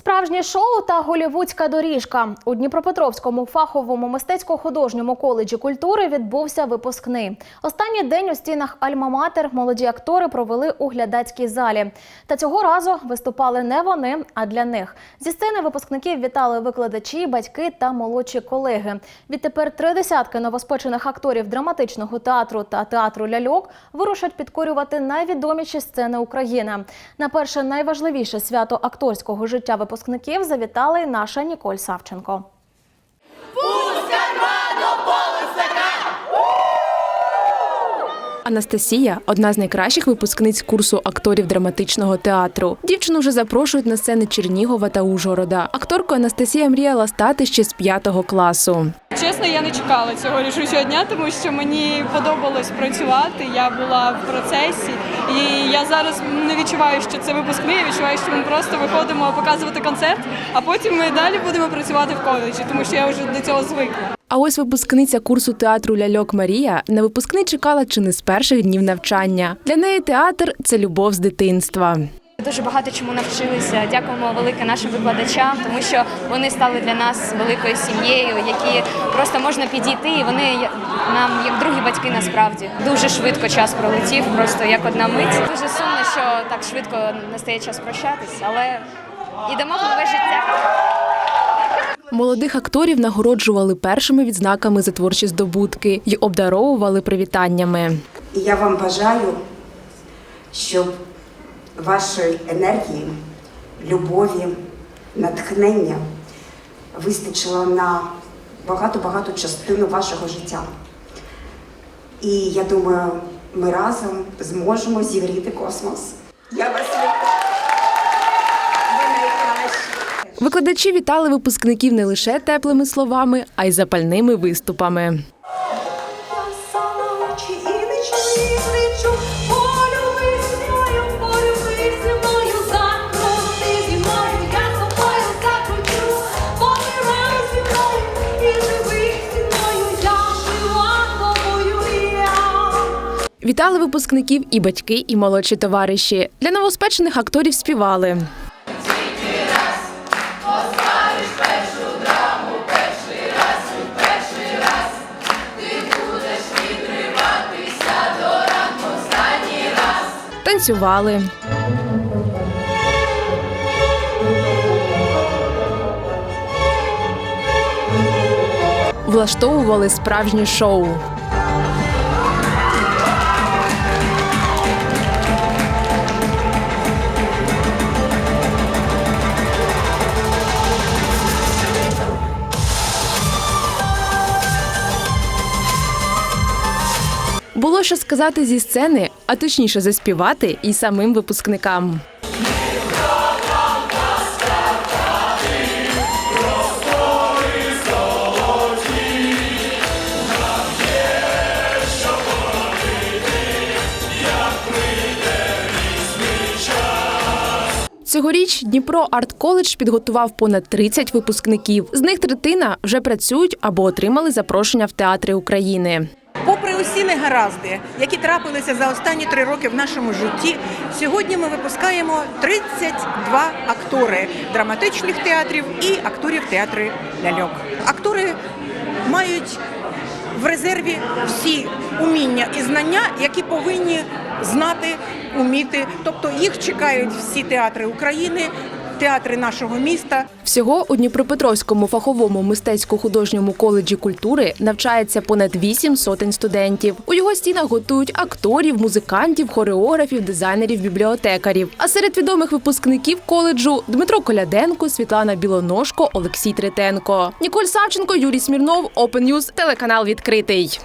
Справжнє шоу та голівудська доріжка у Дніпропетровському фаховому мистецько-художньому коледжі культури відбувся випускний. Останній день у стінах Альма-Матер молоді актори провели у глядацькій залі. Та цього разу виступали не вони, а для них. Зі сцени випускників вітали викладачі, батьки та молодші колеги. Відтепер три десятки новоспечених акторів драматичного театру та театру ляльок вирушать підкорювати найвідоміші сцени України. На перше найважливіше свято акторського життя випускників завітала й наша Ніколь Савченко. Анастасія одна з найкращих випускниць курсу акторів драматичного театру. Дівчину вже запрошують на сцени Чернігова та Ужгорода. Акторкою Анастасія мріяла стати ще з п'ятого класу. Чесно, я не чекала цього рішучого дня, тому що мені подобалось працювати. Я була в процесі, і я зараз не відчуваю, що це випускний. Я відчуваю, що ми просто виходимо показувати концерт, а потім ми далі будемо працювати в коледжі, тому що я вже до цього звикла. А ось випускниця курсу театру Ляльок Марія на випускний чекала чи не з перших днів навчання. Для неї театр це любов з дитинства. Дуже багато чому навчилися. Дякуємо велике нашим викладачам, тому що вони стали для нас великою сім'єю, які просто можна підійти, і вони нам як другі батьки насправді. Дуже швидко час пролетів, просто як одна мить. Дуже сумно, що так швидко настає час прощатись, але йдемо в нове життя. Молодих акторів нагороджували першими відзнаками за творчі здобутки й обдаровували привітаннями. Я вам бажаю, щоб вашої енергії, любові, натхнення вистачило на багато-багато частину вашого життя. І я думаю, ми разом зможемо зігріти космос. Я вас. Викладачі вітали випускників не лише теплими словами, а й запальними виступами. Вітали випускників і батьки, і молодші товариші. Для новоспечених акторів співали. Танцювали. Влаштовували справжнє шоу. Було що сказати зі сцени, а точніше заспівати і самим випускникам. Цьогоріч Дніпро Арт Коледж підготував понад 30 випускників. З них третина вже працюють або отримали запрошення в театри України. Попри усі негаразди, які трапилися за останні три роки в нашому житті, сьогодні ми випускаємо 32 актори драматичних театрів і акторів театру ляльок. Актори мають в резерві всі уміння і знання, які повинні знати, уміти. Тобто їх чекають всі театри України, театри нашого міста. Всього у Дніпропетровському фаховому мистецько-художньому коледжі культури навчається понад вісім сотень студентів. У його стінах готують акторів, музикантів, хореографів, дизайнерів, бібліотекарів. А серед відомих випускників коледжу Дмитро Коляденко, Світлана Білоножко, Олексій Третенко, Ніколь Савченко, Юрій Смірнов, Open News, телеканал відкритий.